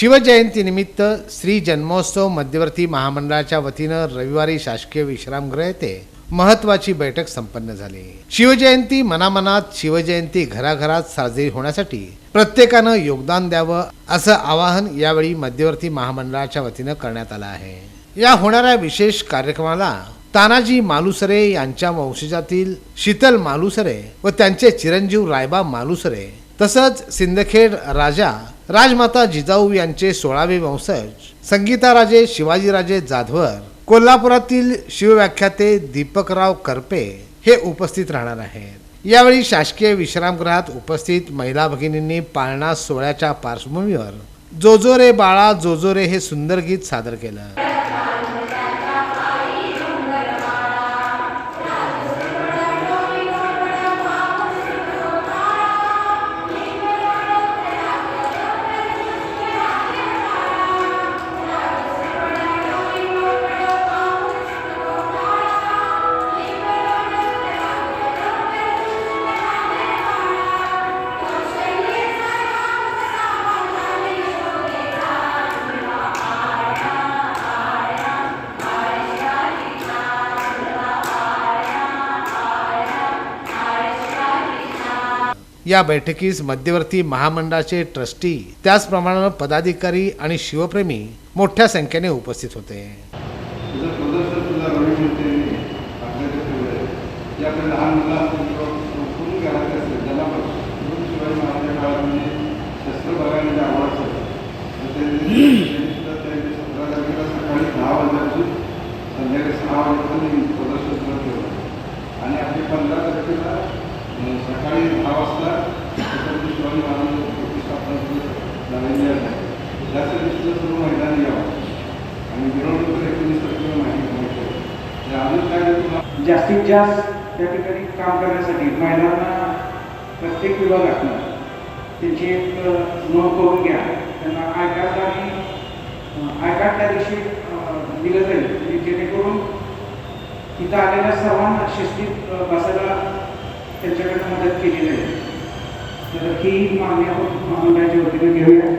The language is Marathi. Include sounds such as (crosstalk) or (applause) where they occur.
शिवजयंतीनिमित्त श्री जन्मोत्सव मध्यवर्ती महामंडळाच्या वतीनं रविवारी शासकीय विश्रामगृह येथे महत्वाची बैठक संपन्न झाली. शिवजयंती मनामनात शिवजयंती घराघरात साजरी होण्यासाठी प्रत्येकानं योगदान द्यावं असं आवाहन यावेळी मध्यवर्ती महामंडळाच्या वतीनं करण्यात आलं आहे. या होणाऱ्या विशेष कार्यक्रमाला तानाजी मालुसरे यांच्या वंशजातील शीतल मालुसरे व त्यांचे चिरंजीव रायबा मालुसरे तसंच सिंदखेड राजा राजमाता जिजाऊ यांचे सोळावे वंशज संगीताराजे शिवाजीराजे जाधवर कोल्हापुरातील शिवव्याख्याते दीपकराव करपे हे उपस्थित राहणार आहेत. यावेळी शासकीय विश्रामगृहात उपस्थित महिला भगिनींनी पाळणा सोहळ्याच्या पार्श्वभूमीवर जोजोरे बाळा जोजोरे हे सुंदर गीत सादर केलं. या बैठकीस मध्यवर्ती महामंडळाचे ट्रस्टी त्याचप्रमाणे पदाधिकारी आणि शिवप्रेमी मोठ्या संख्येने उपस्थित होते. तुझं प्रदर्शन तुझा रवी म्हणते आपल्याकडे ठेवलं आहे की आपल्या लहान मुलांना संपूर्ण घरात असेल ज्याला पण शिवाजी महाराजांच्या काळामध्ये शस्त्र बघायला जे आवडतं तर ते त्यांनी (clears throat) सुद्धा त्यांनी सतरा तारखेला सकाळी दहा वाजल्यापासून संध्याकाळी सहा वाजेपर्यंत प्रदर्शन सुरू ठेवलं आणि आपली पंधरा तारखेला सकाळी दहा वाजता छत्रपती शिवाजी महाराजांचं प्रतिष्ठापना झालेली आहे त्यासाठी सर्व मैदानी यावं आणि मिरवणूक एकोणीस तारखेला माहिती माहिती अजून काय आहे जास्तीत जास्त त्या ठिकाणी काम करण्यासाठी महिलांना प्रत्येक विभागातनं त्यांची एक नोंद करून घ्या त्यांना आय कार्ड आणि अ, आय कार्ड त्या दिवशी दिलं जाईल जेणेकरून तिथं आलेल्या सर्वांना शिस्तीत बसायला त्यांच्याकडनं मदत केली नाही तर ही मागणी आपण महामंडळाच्या वतीने घेऊया.